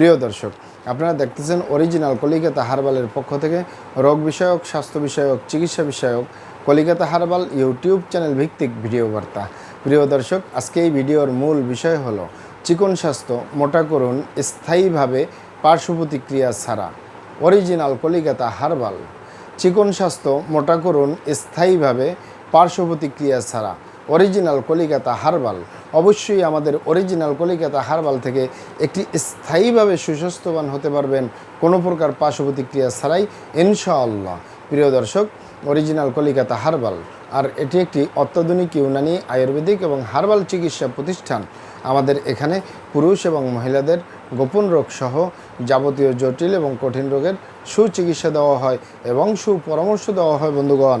প্রিয় দর্শক, আপনারা দেখতেছেন অরিজিনাল কলিকাতা হারবালের পক্ষ থেকে রোগ বিষয়ক, স্বাস্থ্য বিষয়ক, চিকিৎসা বিষয়ক কলিকাতা হারবাল ইউটিউব চ্যানেল ভিত্তিক ভিডিও বার্তা। প্রিয় দর্শক, আজকে এই ভিডিওর মূল বিষয় হলো চিকন স্বাস্থ্য, মোটা করুন, স্থায়ীভাবে পার্শ্ব প্রতিক্রিয়া ছাড়া। অরিজিনাল কলিকাতা হারবাল, চিকন স্বাস্থ্য, মোটা করুন, স্থায়ীভাবে পার্শ্ব প্রতিক্রিয়া ছাড়া। অরিজিনাল কলিকাতা হারবাল অবশ্যই আমাদের অরিজিনাল কলিকাতা হারবাল থেকে একটি স্থায়ীভাবে সুস্বাস্থ্যবান হতে পারবেন কোনো প্রকার পার্শ্ব প্রতিক্রিয়া ছাড়াই, ইনশাআল্লাহ। প্রিয় দর্শক অরিজিনাল কলিকাতা হারবাল, আর এটি একটি অত্যাধুনিক ইউনানি আয়ুর্বেদিক এবং হারবাল চিকিৎসা প্রতিষ্ঠান। আমাদের এখানে পুরুষ এবং মহিলাদের গোপন রোগ সহ যাবতীয় জটিল এবং কঠিন রোগের সুচিকিৎসা দেওয়া হয় এবং সুপরামর্শ দেওয়া হয় বন্ধুগণ।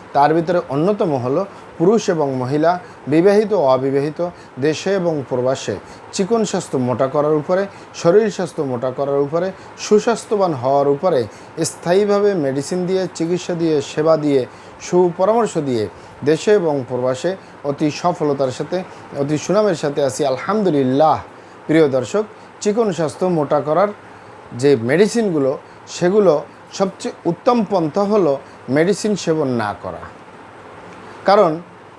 তার ভিতরে অন্যতম হলো পুরুষ এবং মহিলা, বিবাহিত ও অবিবাহিত, দেশে এবং প্রবাসে। চিকন স্বাস্থ্য মোটা করার উপরে, শরীর স্বাস্থ্য মোটা করার উপরে, সুস্বাস্থ্যবান হওয়ার উপরে, স্থায়ীভাবে মেডিসিন দিয়ে, চিকিৎসা দিয়ে, সেবা দিয়ে, সুপরামর্শ দিয়ে দেশে এবং প্রবাসে অতি সফলতার সাথে, অতি সুনামের সাথে আছি। আলহামদুলিল্লাহ। প্রিয় দর্শক, চিকন স্বাস্থ্য মোটা করার যে মেডিসিনগুলো সেগুলো সবচেয়ে উত্তম পন্থা হলো মেডিসিন সেবন না করা। কারণ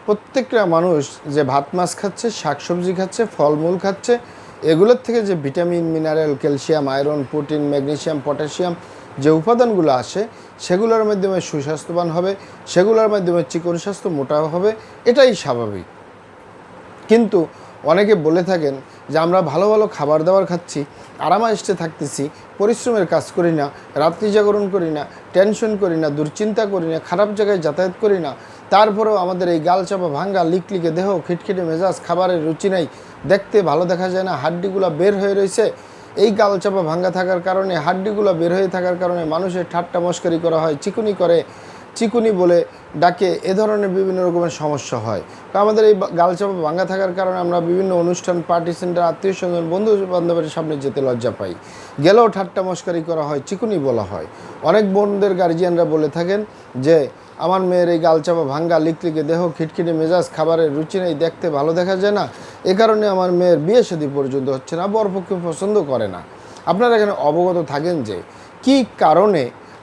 প্রত্যেকটা মানুষ যে ভাত, মাছ খাচ্ছে, শাকসবজি খাচ্ছে, ফলমূল খাচ্ছে, এগুলোর থেকে যে vitamin, mineral, calcium, iron, protein magnesium potassium যে উপাদানগুলো আসে, সেগুলোর মাধ্যমে সুস্বাস্থ্যবান হবে, সেগুলোর মাধ্যমে চিকন স্বাস্থ্য মোটা হবে, এটাই স্বাভাবিক। কিন্তু অনেকে বলে থাকেন যে আমরা ভালো ভালো খাবার দাবার খাচ্ছি আরামাইস্টে থাকতেছি, পরিশ্রমের কাজ করি না, রাত্রি জাগরণ করি না, টেনশন করি না, দুশ্চিন্তা করি না, খারাপ জায়গায় যাতায়াত করি না। তারপরেও আমাদের এই গালচাপা ভাঙ্গা লিকলিকে দেহ, খিটখিটে মেজাজ, খাবারের রুচি নাই, দেখতে ভালো দেখা যায় না, হাড্ডিগুলো বের হয়ে রয়েছে। এই গালচাপা ভাঙ্গা থাকার কারণে, হাড্ডিগুলো বের হয়ে থাকার কারণে মানুষের ঠাট্টা মস্করি করা হয়, চিকুনি করে। চিকুনি বলে ডাকে, এ ধরনের বিভিন্ন রকমের সমস্যা হয়। তো আমাদের এই গালচাপা ভাঙ্গা থাকার কারণে আমরা বিভিন্ন অনুষ্ঠান পার্টি সেন্টার আত্মীয় স্বজন, বন্ধু বান্ধবের সামনে যেতে লজ্জা পাই। গেলেও ঠাট্টা মস্কারি করা হয়, চিকুনি বলা হয়। অনেক বোনদের গার্জিয়ানরা বলে থাকেন যে, আমার মেয়ের এই গালচাপা ভাঙ্গা, লিকলিকে দেহ, খিটখিটে মেজাজ, খাবারের রুচি নেই, দেখতে ভালো দেখা যায় না। এ কারণে আমার মেয়ের বিয়ে শাদী পর্যন্ত হচ্ছে না, বরপক্ষে পছন্দ করে না। আপনারা এখানে অবগত থাকেন যে, কি কারণে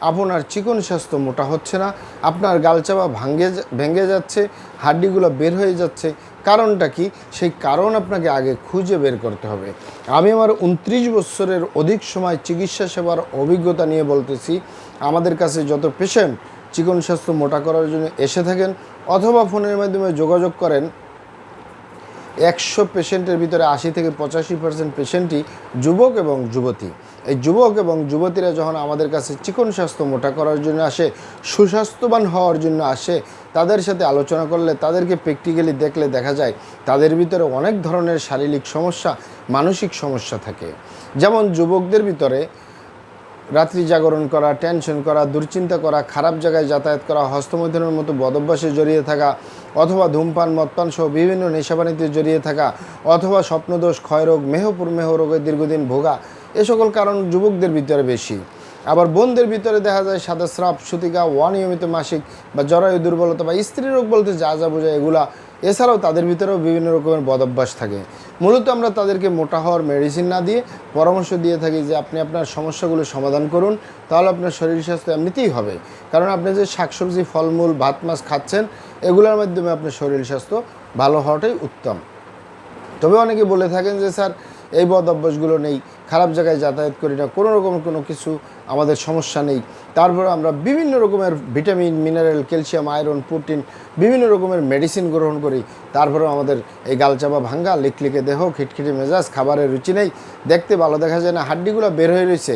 আপনার চিকন স্বাস্থ্য মোটা হচ্ছে না, আপনার গালচাপা ভাঙ্গে ভেঙে যাচ্ছে, হাড্ডিগুলো বের হয়ে যাচ্ছে। কারণটা কি? সেই কারণ আপনাকে আগে খুঁজে বের করতে হবে। আমি আমার উনত্রিশ বছরের অধিক সময় চিকিৎসা সেবার অভিজ্ঞতা নিয়ে বলতেছি, আমাদের কাছে যত পেশেন্ট চিকন স্বাস্থ্য মোটা করার জন্য এসে থাকেন, অথবা ফোনের মাধ্যমে যোগাযোগ করেন একশো পেশেন্টের ভিতরে আশি থেকে পঁচাশি পার্সেন্ট পেশেন্টই যুবক এবং যুবতী। এই যুবক এবং যুবতীরা যখন আমাদের কাছে চিকন স্বাস্থ্য মোটা করার জন্য আসে, সুস্বাস্থ্যবান হওয়ার জন্য আসে, তাদের সাথে আলোচনা করলে, তাদেরকে প্র্যাকটিক্যালি দেখলে দেখা যায় তাদের ভিতরে অনেক ধরনের শারীরিক সমস্যা, মানসিক সমস্যা থাকে। যেমন যুবকদের ভিতরে রাত্রি জাগরণ করা টেনশন করা, দুশ্চিন্তা করা, খারাপ জায়গায় যাতায়াত করা, হস্তমৈথুনের মতো বদভ্যাসে জড়িয়ে থাকা, অথবা ধূমপান মদপান সহ বিভিন্ন নেশাবানিতে জড়িয়ে থাকা, অথবা স্বপ্নদোষ, ক্ষয়রোগ, মেহপুর মেহ রোগে দীর্ঘদিন ভোগা, এ সকল কারণ যুবকদের ভিতরে বেশি। আবার বোনদের ভিতরে দেখা যায় সাদা স্রাব, সুতিকা, অনিয়মিত মাসিক বা জরায়ু দুর্বলতা বা স্ত্রী রোগ বলতে যা যা বোঝায় এগুলা এছাড়াও তাদের ভিতরেও বিভিন্ন রকমের বদভ্যাস থাকে। মূলত আমরা তাদেরকে মোটা হওয়ার মেডিসিন না দিয়ে পরামর্শ দিয়ে থাকি যে আপনি আপনার সমস্যাগুলো সমাধান করুন, তাহলে আপনার শরীর স্বাস্থ্য এমনিতেই হবে। কারণ আপনি যে শাকসবজি, ফলমূল, ভাত, মাছ খাচ্ছেন, এগুলোর মাধ্যমে আপনার শরীর স্বাস্থ্য ভালো হওয়াটাই উত্তম। তবে অনেকে বলে থাকেন যে, স্যার, এই বদ অভ্যাসগুলো নেই, খারাপ জায়গায় যাতায়াত করি না, কোনো রকম কোনো কিছু আমাদের সমস্যা নেই। তারপর আমরা বিভিন্ন রকমের vitamin, mineral, calcium, iron, protein, বিভিন্ন রকমের মেডিসিন গ্রহণ করি। তারপরেও আমাদের এই গালচাপা ভাঙ্গা, লিকলিকে দেহ, খিটখিটে মেজাজ, খাবারের রুচি নেই, দেখতে ভালো দেখা যায় না, হাড্ডিগুলো বের হয়ে রয়েছে।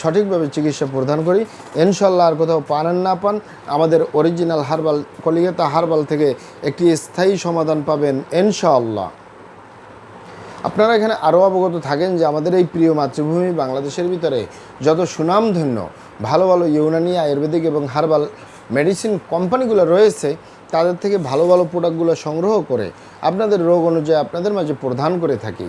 সঠিকভাবে চিকিৎসা প্রদান করি। ইনশাল্লাহ আর কোথাও পানেন না পান, আমাদের অরিজিনাল হার্বাল কলিকাতা হার্বাল থেকে একটি স্থায়ী সমাধান পাবেন ইনশাআল্লাহ। আপনারা এখানে আরও অবগত থাকেন যে আমাদের এই প্রিয় মাতৃভূমি বাংলাদেশের ভিতরে যত সুনামধন্য, ভালো ভালো ইউনানি, আয়ুর্বেদিক এবং হার্বাল মেডিসিন কোম্পানিগুলো রয়েছে, তাদের থেকে ভালো ভালো প্রোডাক্টগুলো সংগ্রহ করে আপনাদের রোগ অনুযায়ী আপনাদের মাঝে প্রদান করে থাকি।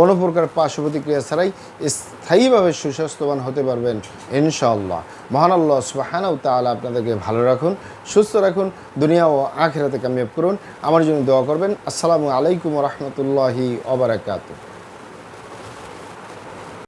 কোনো প্রকার পার্শ্ব প্রতিক্রিয়া ছাড়াই স্থায়ীভাবে সুস্বাস্থ্যবান হতে পারবেন, ইনশাআল্লাহ। মহান আল্লাহ সুবাহানাউ তাহলে আপনাদেরকে ভালো রাখুন, সুস্থ রাখুন, দুনিয়া ও আখেরাতে কামিয়াব করুন। আমার জন্য দোয়া করবেন। আসসালামু আলাইকুম রহমতুল্লাহি ওবরাকাতুহ